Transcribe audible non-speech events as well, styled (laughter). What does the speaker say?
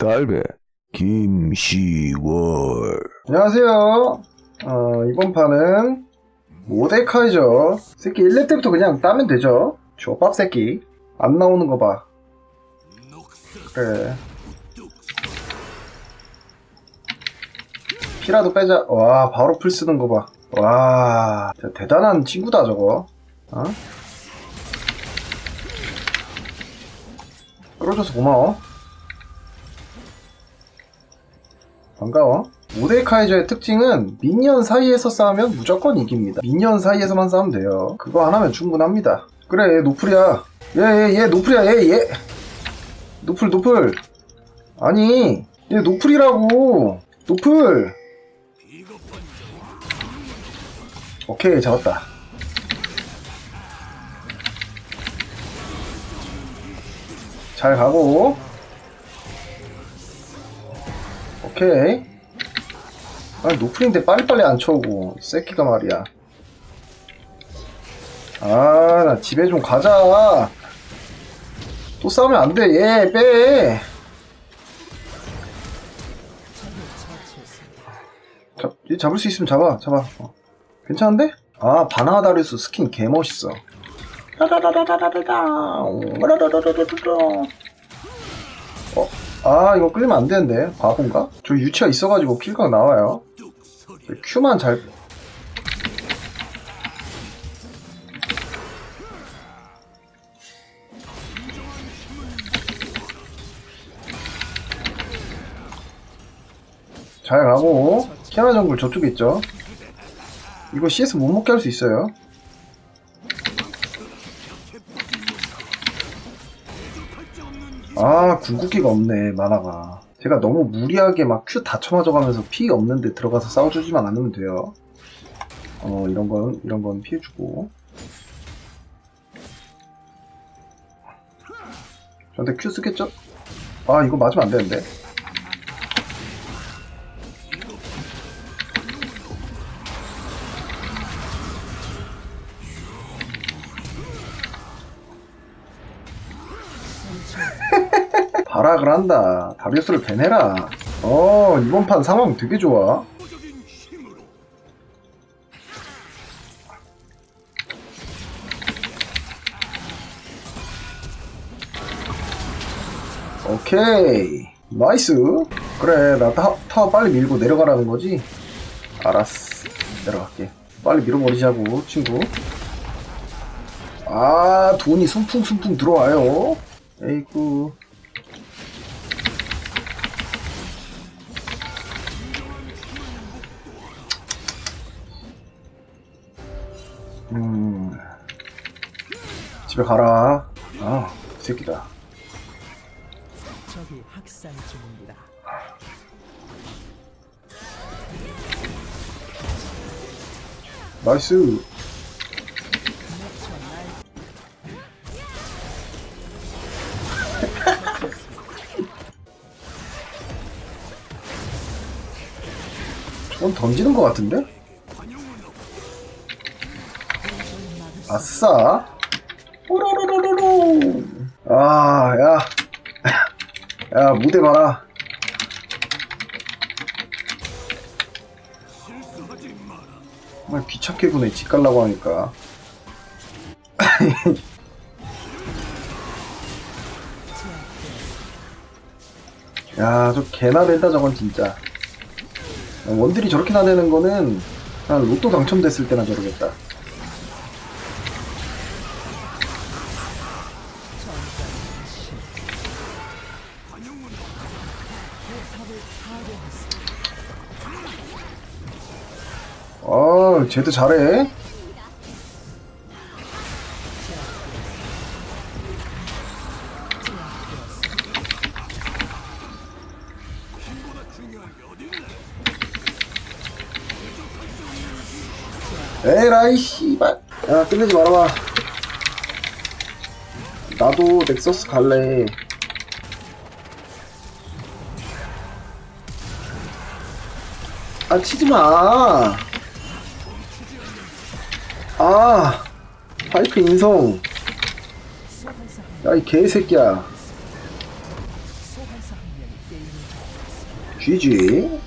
달배 김시월 안녕하세요. 어, 이번 판은 모데카이저. 새끼 1렙 때부터 그냥 따면 되죠. 조밥 새끼. 안 나오는 거 봐. 그래. 피라도 빼자. 와, 바로 풀 쓰는 거 봐. 와, 진짜 대단한 친구다, 저거. 어? 끌어줘서 고마워. 반가워. 모데카이저의 특징은 미니언 사이에서 싸우면 무조건 이깁니다. 미니언 사이에서만 싸우면 돼요. 그거 하나면 충분합니다. 그래, 얘 노플이야. 얘, 얘, 얘 노플이야, 얘, 얘. 노플, 노플. 아니, 얘 노플이라고. 노플. 오케이, 잡았다. 잘 가고. 오케이. 아니, 노플인데 빨리빨리 안 쳐오고. 이 새끼가 말이야. 아, 나 집에 좀 가자. 또 싸우면 안 돼. 얘, 빼. 잡, 얘 잡을 수 있으면 잡아. 잡아. 어. 괜찮은데? 아, 바나다리스 스킨 개멋있어. 따다다다다다다. 따다다다다다다. 어, 아, 이거 끌리면 안 되는데. 바본가? 저 유치가 있어가지고 킬각 나와요. 큐만 잘. 잘 가고, 키아나 정글 저쪽에 있죠. 이거 CS 못 먹게 할 수 있어요. 아, 궁극기가 없네, 만화가. 제가 너무 무리하게 막 큐 다 쳐맞아가면서 피 없는데 들어가서 싸워주지만 않으면 돼요. 어, 이런 건, 이런 건 피해주고. 저한테 큐 쓰겠죠? 아, 이거 맞으면 안 되는데. 발악을 한다. 다리우스를 배내라. 어, 이번 판 상황 되게 좋아. 오케이. 나이스. 그래, 나 타, 타워 빨리 밀고 내려가라는 거지? 알았어. 내려갈게. 빨리 밀어버리자고, 친구. 아, 돈이 숨풍숨풍 들어와요. 에이구. 음. 집에 가라. 아, 이 새끼다. 적이 학살 중입니다. 나이스. (laughs) 저건 던지는 것 같은데? 아싸. 오로로로로로. 아, 야. (laughs) 야, 무대 봐라. 정말 귀찮게 구네, 집 갈라고 하니까. (laughs) 야, 저 개나 된다, 저건 진짜. 원딜이 저렇게 나대는 거는, 난 로또 당첨됐을 때나 저러겠다. 어, 쟤도 잘해. 에라이 씨발. 야 끝내지 말아봐. 나도 넥서스 갈래 아 치지마. 아 파이프 인성. 야 이 개새끼야. GG